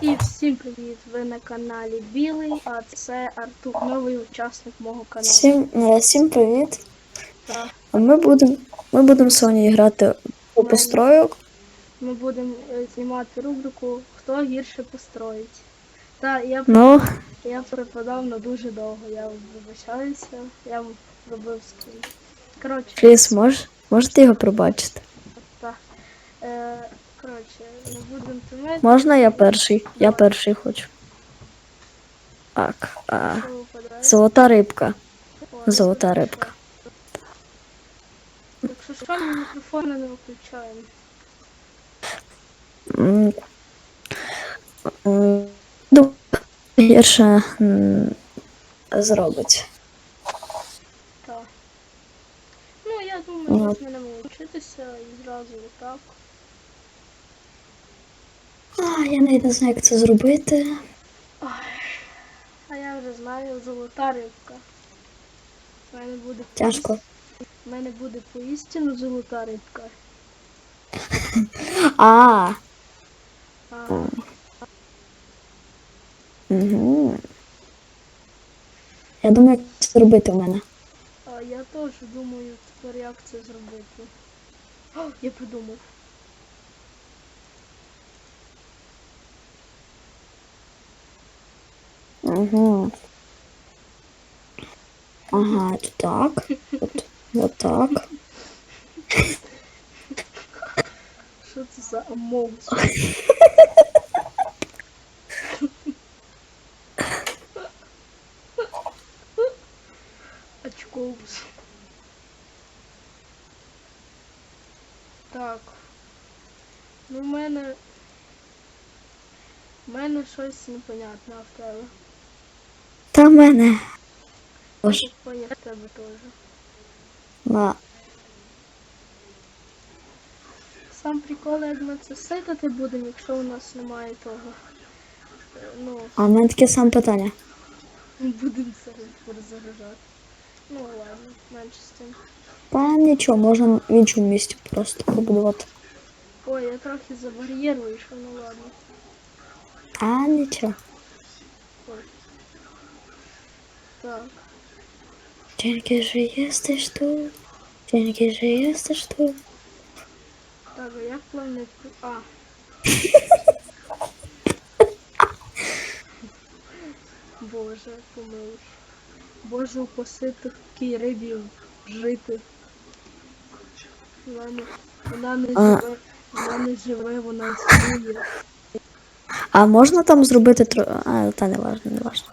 І всім привіт! Ви на каналі Білий, а це Артур, новий учасник мого каналу. Всім, е, всім привіт. Так, А ми будемо ми будемо сьогодні грати у построїк. ми будемо е, знімати рубрику Хто гірше построїть. Та я, Ну, я припадав на дуже довго, я вибачаюся, я робив скрін. Коротше, Фліс, мож, можете його пробачити? так. Е, коротше, не будемо тимити. Можна я перший? Я перший хочу. Так. А, золота рибка. Золота рибка. що. Якщо що, ми мікрофони не виключаємо. Гірше зробить. Так. Ну, я думаю, зараз ми не вчитися і зразу отак. А, я навіть не знаю, як це зробити. Ой. А я вже знаю, золота рибка. У мене буде Тяжко. У мене буде поістину золота рибка. А, А, угу. Я думаю, як це зробити в мене. а я теж думаю тепер як це зробити. О, я придумав. Ага, это так. Вот, вот так. Що це за амоус? Очковус. Так. Ну, в мене. В мене щось непонятне в тебе. Та в мене. Боже, Щось тебе теж. на. Сам прикол, як ми це сетити будемо, якщо у нас немає того. Ну, А в мене таке саме питання. будемо це перезаряджати. Ну ладно, менше з тим. Та нічого, можна в іншому місці просто побудувати. Ой, я трохи за бар'єр вийшов, ну ладно. А нічого. Ой. Так. Тільки же їстиш тут. Тільки же їстиш тут. Так, а як плавник... А. Боже, помилуй. Боже, упаси такій рибі жити. Вона не, вона не А. живе, вона не живе, вона існує. А можна там зробити тро. А, та не важно, не важно.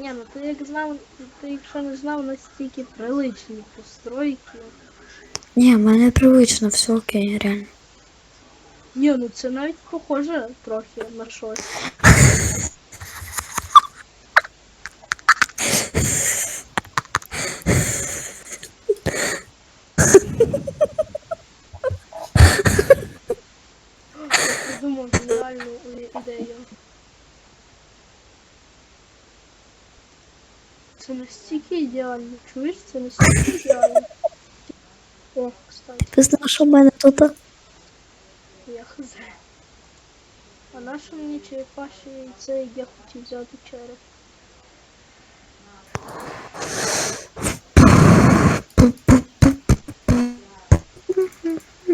Ні, ну ти як знав, ти якщо не знав настільки приличні постройки. Ні, в мене привично, все окей, реально. Ні, ну це навіть похоже трохи на щось. Це настільки ідеально. Чуєш, це настільки ідеально. О, кстати. Ти знаєш, що в мене тут? Я хз. А на що мені черепаші яйце, як я хотів взяти череп?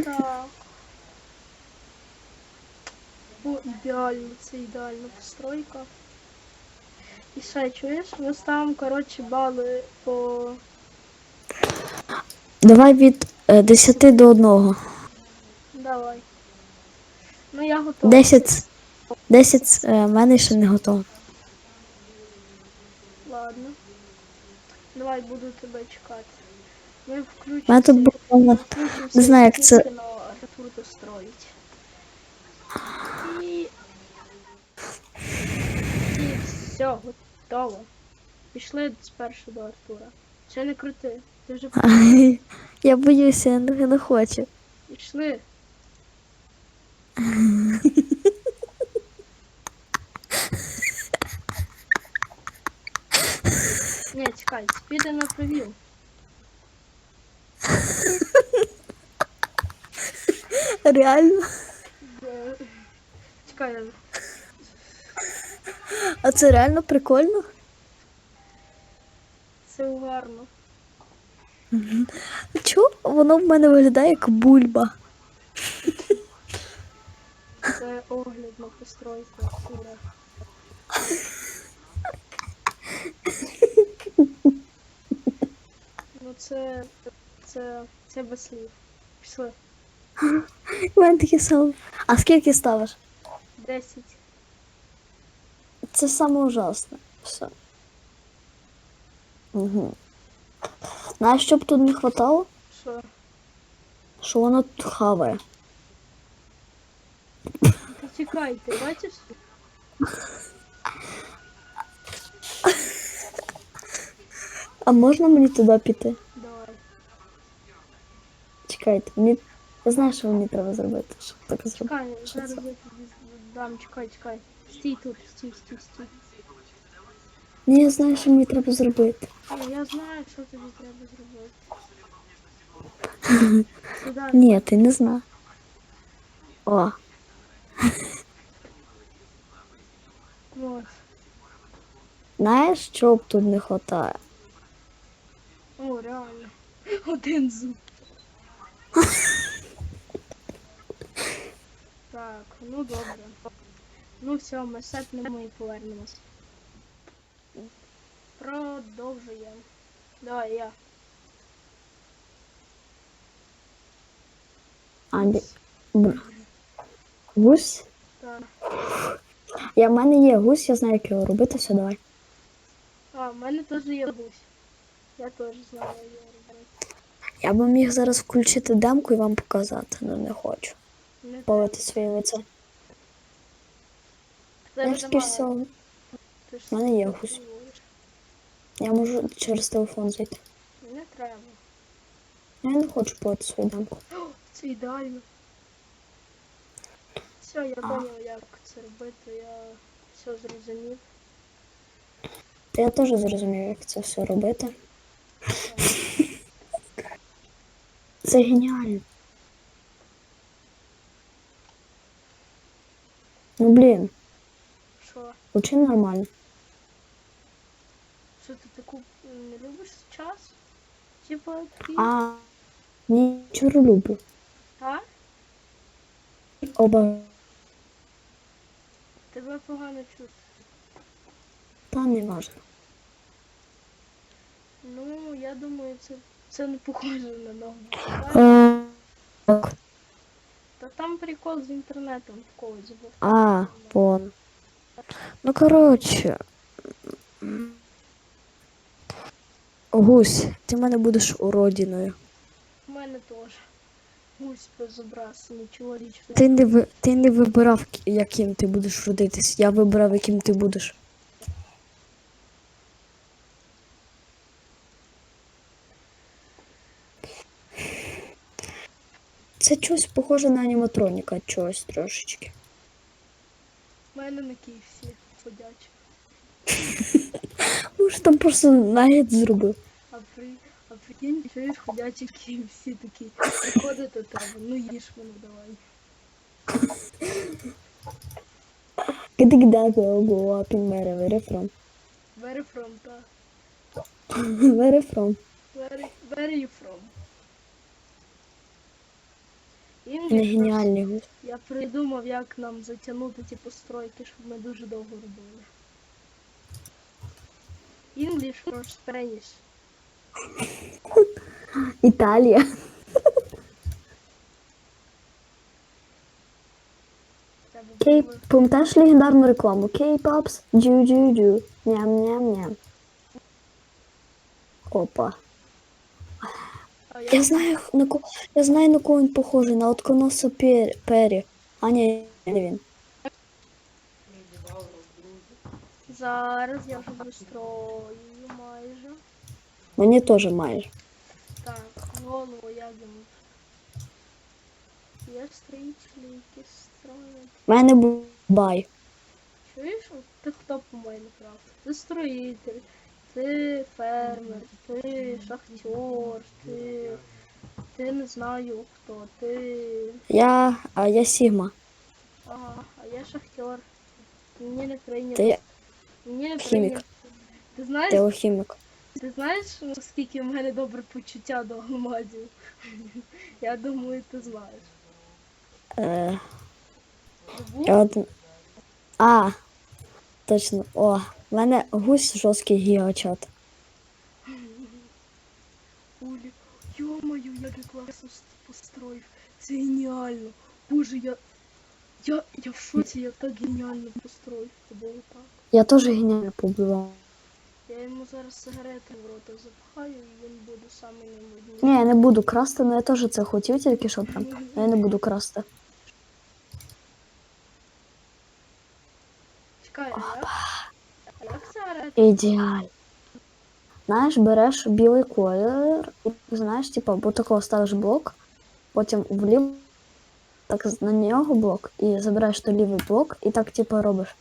Так. О, ідеально, це ідеальна постройка. І ще, чуєш, ми ставимо, коротше, бали по... Давай від е, 10 до 1. Давай. Ну я готова. 10. 10 е, мене ще не готово. Ладно. Давай буду тебе чекати. Ми включимо. Мене тут буквально. Не знаю, як це- Артур достроїть. І... І все, готово. Пішли спершу до Артура. Ще не крути. Ти вже Я боюся, я не, не хочу. пішли. Ні, чекай, піде на прев'ю. Реально? Чекай, А це реально прикольно? це гарно. Чого воно в мене виглядає як бульба? Це огляд на постройку. Ура. Ну це, це, це без слів. Пішли. У мене таке саме. А скільки ставиш? Десять. Це саме ужасне. Все. Угу. Знаєш, що б тут не хватало? Що? Що воно тут хаває. Ти чекай, ти бачиш? А можна мені туди піти? Давай. Чекайте, мені. Я знаю, що мені треба зробити, щоб так зробити. Чекай, Що зараз це? я тобі дам, чекай, чекай. Стій тут, стій, стій, стій. Ні, я знаю, що мені треба зробити. Я знаю, що тобі треба зробити. Сюди. Ні, ти не знаєш. О, От. знаєш, що б тут не хватає? О, реально. Один зуб. Так, ну добре. Ну все, ми сетнемо і повернемось. Продовжуємо. Давай я. А, ні. Гусь? Так. Я в мене є гусь, я знаю, як його робити, все, давай. А, в мене теж є гусь. Я теж знаю як його робити. Я би міг зараз включити демку і вам показати, але не хочу. Не Полити своє лице. Всього. Ти ж в мене є гусь. Я можу через телефон зайти. Не треба. Я не хочу полити свою демку. О, Це ідеально. Все, я поняв, як це робити, я все зрозумів. Та я теж зрозумів, як це все робити. Це геніально. Ну блін, Учи нормально. Що ти таку не любиш час? Типа ти. А нічого люблю. А? Оба Тебе погано чути. та не важно. Ну, я думаю, це, це не похоже на ногу. Так. Та там прикол з інтернетом в когось був. А, вон. Ну, коротше. Гусь, ти в мене будеш уродіною. У мене теж. Гусь безобраз, нічого лічного. Ти не, ви- ти не вибирав, яким ти будеш родитись. Я вибирав, яким ти будеш. Це щось похоже на аніматроніка, чогось трошечки. Мене на KFC ходячі. Може там просто нагід зробив. А при а прикинь, чуєш ходячі KFC такі. Приходить до тебе, ну їж мене давай. Кидик-дак, go up in where, where from? Where from, та? Where from? Where, where are you from? Не геніальний гусь. Я придумав, як нам затягнути ті постройки, щоб ми дуже довго робили. English for Spanish. Італія. Кей, пам'ятаєш легендарну рекламу? Кей-попс, джу-джу-джу, ням-ням-ням. Опа. Я я знаю, на кого, я знаю, на кого він похожий, на отконоса Пер- Пері. А ні, не він. зараз я вже дострою майже. Мені теж майже. Так, голову як йому. Я стрічки, які строять. У мене був бай. Чуєш? Ти хто по Майнкрафту? Ти строїтель, ти фермер, ти шахтер, ти ти не знаю хто. Ти. Я. А я Сігма. Ага, а я шахтер. Мені не прийнято. Ти, Мені не хімік. прийнято. Ти знаєш, ти алхімік. ти знаєш, наскільки в мене добре почуття до алмазів? Я думаю, ти знаєш. Е, я. А, точно. О, в мене гусь жорсткий гігачат. Улі, йо-моє, як я класно построїв. Це геніально. Боже, я. Я, я в шоці, я так геніально построїв. Це було так. Я теж геніально побивав. Я йому зараз сигарети в рота запхаю і він буде самий наймодніший. Ні, я не буду красти, але я теж це хотів тільки що прям. Я не буду красти. Чекай, як? Як сигарети? Ідеально. Знаєш, береш білий колір, і знаєш, типу, бо такого ставиш блок, потім вліво, так на нього блок, і забираєш той лівий блок, і так, типу, робиш.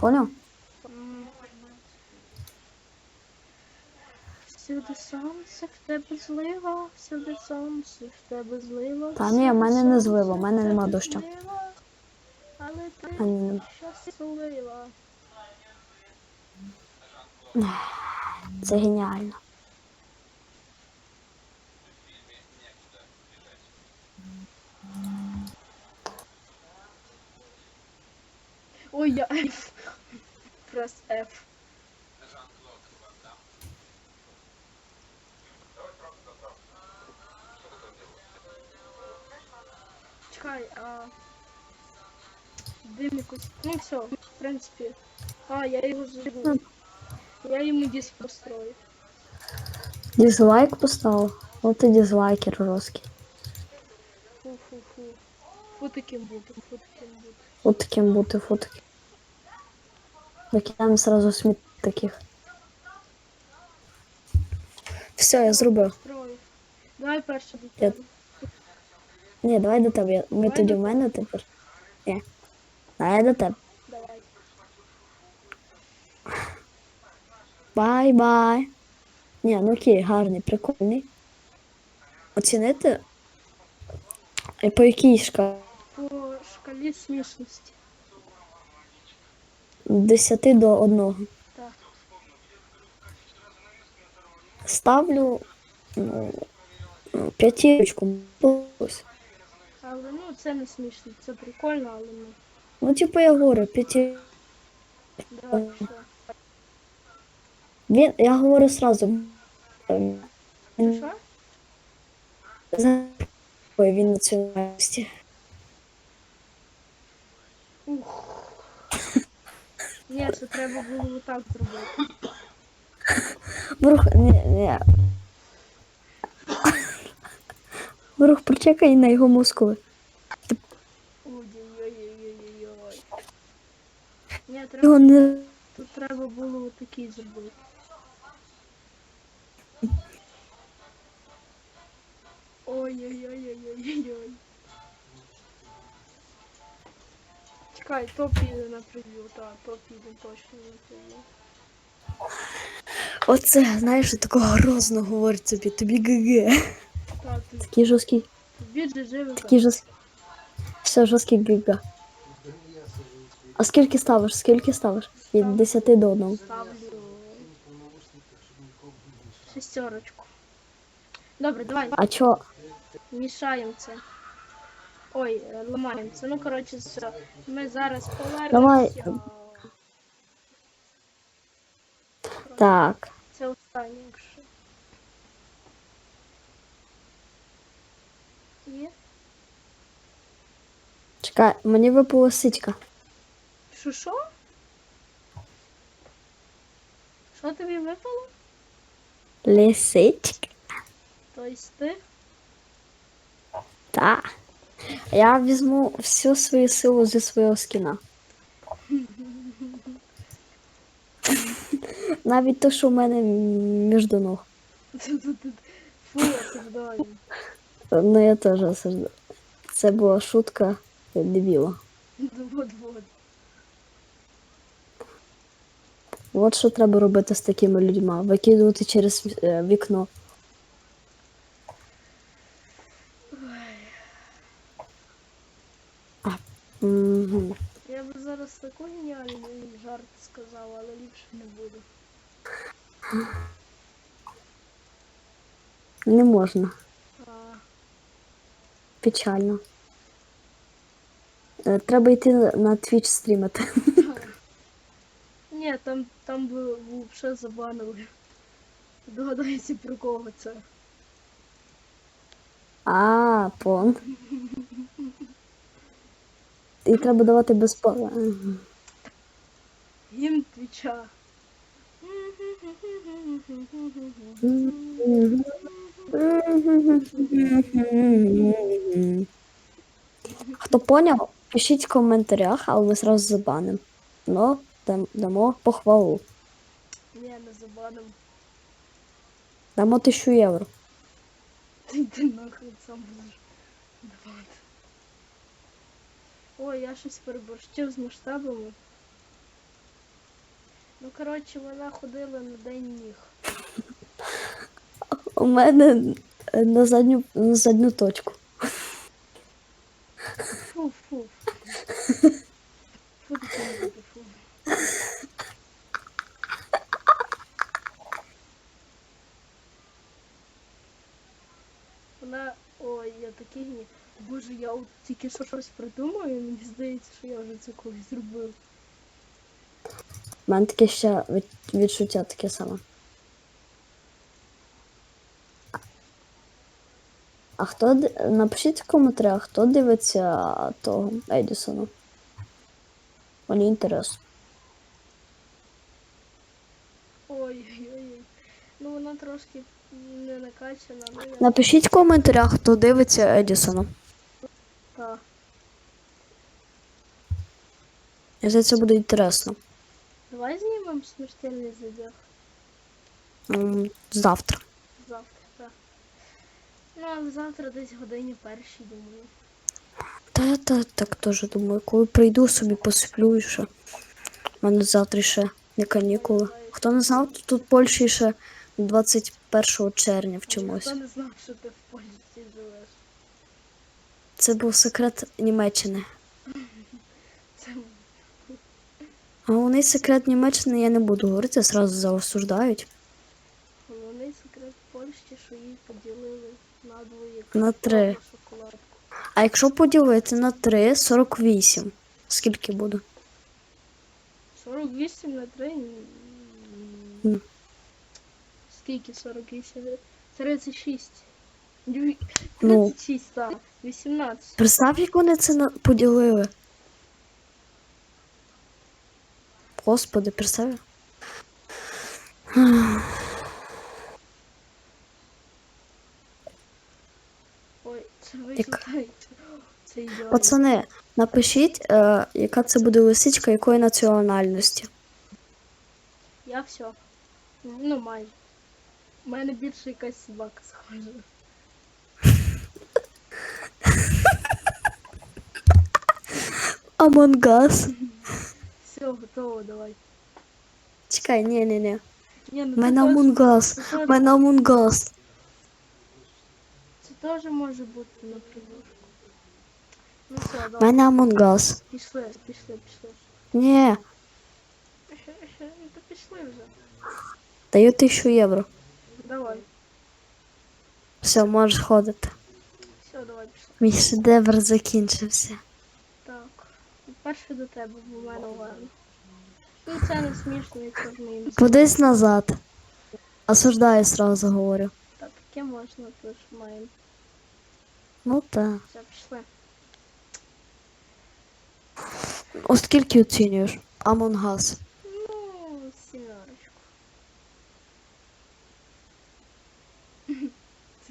Поняв? Всюди сонце, в тебе злива, всюди сонце, в тебе злива. Та ні, в мене не злива, в мене нема дощу. Але ти ні. щаслива. Це геніально. Ой, я F. Прес F. Чекай, а... Якось... Ну все, в принципі. А, я його забув. Я йому диск построю. Дізлайк поставив. От і дізлайкер жорсткий. Фу-фу-фу. Фу таким бути, фу таким бути. От таким бути, фу таким. Викидаємо сразу сміт таких. Все, я зробив. Давай перше до тебе. Ні, давай до тебе. Ми Давай тоді в мене тепер. Ні. Давай до тебе. Давай. Бай-бай. Ні, ну окей, гарний, прикольний. Оцінити. І по якій шкалі? По шкалі смішності. 10 до 1. Так. Ставлю ну, п'ятірочку. Але ну це не смішно, це прикольно, але ну. Ну, типу, я говорю, все. Він, я говорю сразу. Що? Ой, він національності. Ух. Ні, це треба було так зробити. Брух, ні, ні. Брух, прочекай на його мускули. Ой-ой-ой-ой-ой-ой. Ні, треба, не. тут треба було отакий зробити. Ой-ой-ой-ой-ой-ой. Чекай, то піде на прев'ю, так, то піде точно на прев'ю. Оце, знаєш, такого грозно говорить собі, тобі ГГ. Так, ти- Такий жорсткий, тобі же живе. такий жорсткий. Все, жорсткий ГГ. А скільки ставиш? Скільки ставиш? Від 10 до 1. Ставлю шестерочку. Добре, давай. А чо? Мішаємо це. Ой, ламаємо це. Ну, коротше, все. Ми зараз повернемося. Давай. Так. Це останнє, якщо. Є? Чекай, мені випала сичка. Що що? Що тобі випало? Лисичка. Тобто ти? Так. Я візьму всю свою силу зі свого скіна. Навіть те, що в мене між ног. Фу, осуждаю. Ну я теж осуждаю. Це була шутка дебіла. Вот, От що треба робити з такими людьми. Викидувати через е, вікно. А. Угу. Я б зараз такий геніальний жарт сказала, але ліпше не буду. Не можна. А... Печально. Е, треба йти на твіч стрімити ні, там, там би взагалі забанили. Догадайся про кого це. А, пон. І треба давати безплатно. Ага. Гімн твіча. Хто поняв, пишіть в коментарях, але ми зразу забанимо. Ну, дамо похвалу. Ні, не забаним. Дамо тисячу євро. Ти йди нахуй сам будеш давати. Ой, я щось переборщив з масштабами. Ну, коротше, вона ходила на день ніг. У мене на задню, на задню точку. Фу, фу. Фу, ти не буде, фу. Вона. Ой, я такий гні. Боже, я от тільки що щось придумаю, і мені здається, що я вже це колись зробив. У мене таке ще відчуття таке саме. А хто напишіть в коментарях, хто дивиться того Едісона? Мені інтересно. Ой-ой-ой. Ну вона трошки не накачана, ну я. Напишіть в коментарях, хто дивиться Едісона. Та. Я за це буде інтересно. Давай знімемо смертельний задяг Завтра. завтра, так. Ну, але завтра десь годині першій, думаю. Та та, так теж думаю, коли прийду собі посплю і ще. У мене завтра ще не канікули. Хто не знав, то тут в Польщі ще 21 червня вчимось. Ніхто не знав, що ти в Польщі живеш. Це був секрет Німеччини. Це А вони секрет Німеччини я не буду говорити, зразу заосуждають. головний секрет Польщі, що її поділили на двоє. На три. Шоколадку. А якщо поділити на 3, 48. Скільки буде? 48 на 3. Ну. Скільки 48? 36. Дві- Ну. 36, так. 18. Представ, як вони це поділили. Господи, представ. Ой, це ви Це ідеально. Пацани, напишіть, е, яка це буде лисичка, якої національності. Я все. Ну, майже. У мене більше якась собака схожа. Амонгас. Все, готово, давай. Чекай, ні, ні, ні. Ні, ну У це мене теж- Амонгас. це теж- У мене Амонгас. Це теж може бути на придушку. Ну все, У давай. мене Амонгас. Пішли, пішли, пішли. Ні, Ну то пішли вже. даю тисячу євро. Давай. Все, можеш ходити. Все, давай пішли. Мій шедевр закінчився. Так. Перше до тебе, в мене ладно. Ну це не смішно, якщо з моїм. Подись назад. Осуждаю, сразу говорю. Так, таке можна, тож маємо. Ну так. Все, пішли. Оскільки оцінюєш? Амонгас. Ну,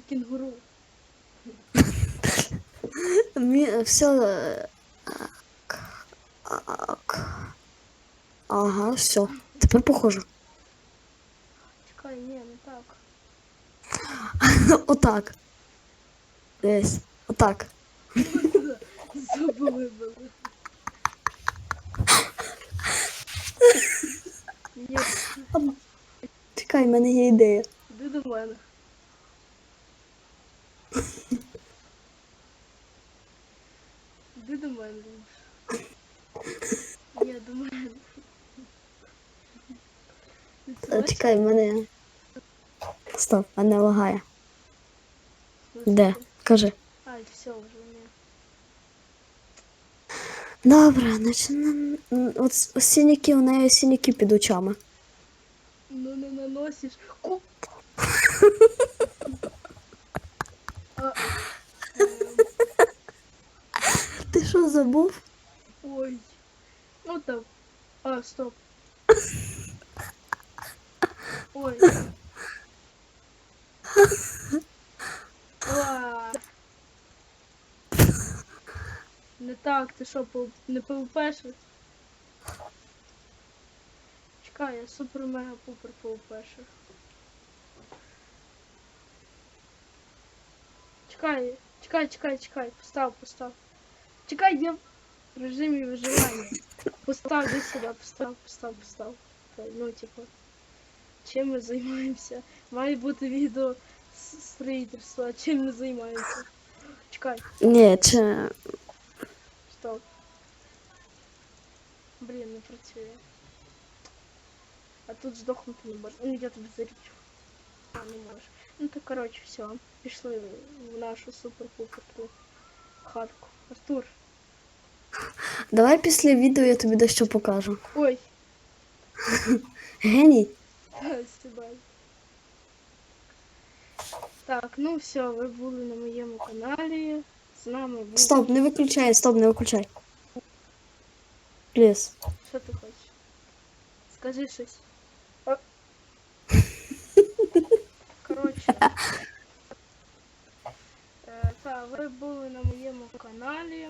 Це кінгуру. Все. е. Ага, все. Тепер похоже. Чекай, ні, не так. Отак. Десь. Отак. Зуби вибили. Чекай, в мене є ідея. іди до мене. Іди до мене. Ліш. Ні, до мене. Та Чекай, в мене. Стоп, мене лагає. Де? Кажи. Ай, все вже ні. Добре, значить, от синяки, у неї синяки під очами. Ну не наносиш. Ку... Ем, Ти що забув? Ой. Ну там. А, стоп. Ой. Не так, ти що, не ПВПшиш? Чекай, я супер мега пупер ПВПшер. Чекай, чекай, чекай, чекай, постав, постав. Чекай, я в режимі виживання. Постав, десь сюди, постав, постав, постав. Ну, типу, чим ми займаємося? Має бути відео з строїтельства, а чим ми займаємося? Чекай, Ні, чи. стоп. Блін, не працює. А тут здохнути не можна. Ну, я тобі зарічу. А, не можеш. Ну то коротше, все. Пішли в нашу супер-пупер хатку. Артур. Давай після відео я тобі дещо покажу. Ой, Геній. сідай. Так, ну все, ви були на моєму каналі. З нами був. Стоп, не виключай, стоп, не виключай. Пліс. Що ти хочеш? Скажи щось. А. Коротше. Е, Так, ви були на моєму каналі.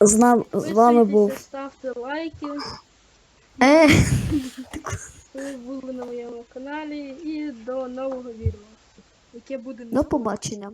З, нам, з вами Підписуйтеся, був. Ставте лайки. Е, Ви були на моєму каналі і до нового відео, яке буде до побачення.